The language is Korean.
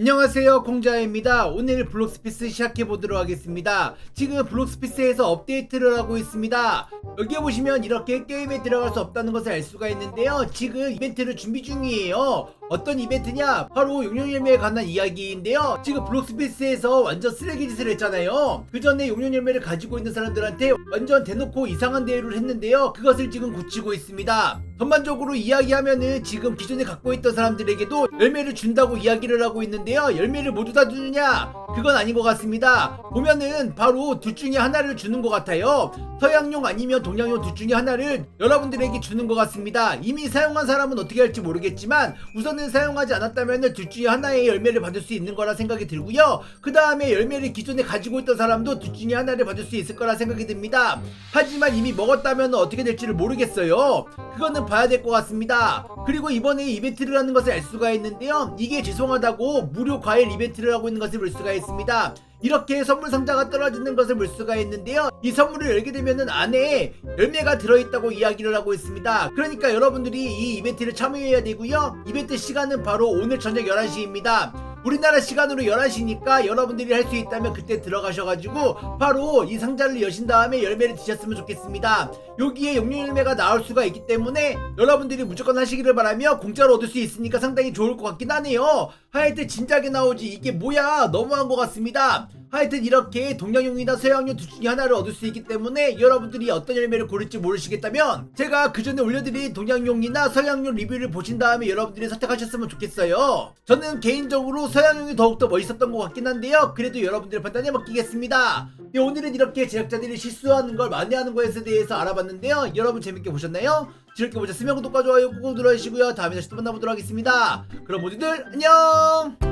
안녕하세요 콩자입니다. 오늘 블록스피스 시작해 보도록 하겠습니다. 지금 블록스피스에서 업데이트를 하고 있습니다. 여기 보시면 이렇게 게임에 들어갈 수 없다는 것을 알 수가 있는데요. 지금 이벤트를 준비 중이에요. 어떤 이벤트냐? 바로 용룡열매에 관한 이야기인데요. 지금 블록스피스에서 완전 쓰레기 짓을 했잖아요. 그 전에 용룡열매를 가지고 있는 사람들한테 완전 대놓고 이상한 대우를 했는데요. 그것을 지금 고치고 있습니다 전반적으로 이야기하면은 지금 기존에 갖고 있던 사람들에게도 열매를 준다고 이야기를 하고 있는데요. 열매를 모두 다 주느냐? 그건 아닌 것 같습니다. 보면은 바로 둘 중에 하나를 주는 것 같아요. 서양용 아니면 동양용 둘 중에 하나를 여러분들에게 주는 것 같습니다. 이미 사용한 사람은 어떻게 할지 모르겠지만 우선은 사용하지 않았다면은 둘 중에 하나의 열매를 받을 수 있는 거라 생각이 들고요. 그 다음에 열매를 기존에 가지고 있던 사람도 둘 중에 하나를 받을 수 있을 거라 생각이 듭니다. 하지만 이미 먹었다면 어떻게 될지를 모르겠어요. 그거는 봐야 될 것 같습니다. 그리고 이번에 이벤트를 하는 것을 알 수가 있는데요. 이게 죄송하다고 무료 과일 이벤트를 하고 있는 것을 볼 수가 있습니다. 이렇게 선물 상자가 떨어지는 것을 볼 수가 있는데요. 이 선물을 열게 되면은 안에 열매가 들어있다고 이야기를 하고 있습니다. 그러니까 여러분들이 이 이벤트를 참여해야 되고요. 이벤트 시간은 바로 오늘 저녁 11시입니다. 우리나라 시간으로 11시니까 여러분들이 할 수 있다면 그때 들어가셔가지고 바로 이 상자를 여신 다음에 열매를 드셨으면 좋겠습니다. 여기에 용룡 열매가 나올 수가 있기 때문에 여러분들이 무조건 하시기를 바라며 공짜로 얻을 수 있으니까 상당히 좋을 것 같긴 하네요. 하여튼 진작에 나오지 이게 뭐야 너무한 것 같습니다. 하여튼 이렇게 동양용이나 서양용 둘 중에 하나를 얻을 수 있기 때문에 여러분들이 어떤 열매를 고를지 모르시겠다면 제가 그 전에 올려드린 동양용이나 서양용 리뷰를 보신 다음에 여러분들이 선택하셨으면 좋겠어요. 저는 개인적으로 서양용이 더욱더 멋있었던 것 같긴 한데요. 그래도 여러분들의 판단에 맡기겠습니다. 네, 오늘은 이렇게 제작자들이 실수하는 걸 만회하는 것에 대해서 알아봤는데요. 여러분 재밌게 보셨나요? 즐겁게 보셨으면 구독과 좋아요 꾹꾹 눌러주시고요. 다음에 다시 또 만나보도록 하겠습니다. 그럼 모두들 안녕!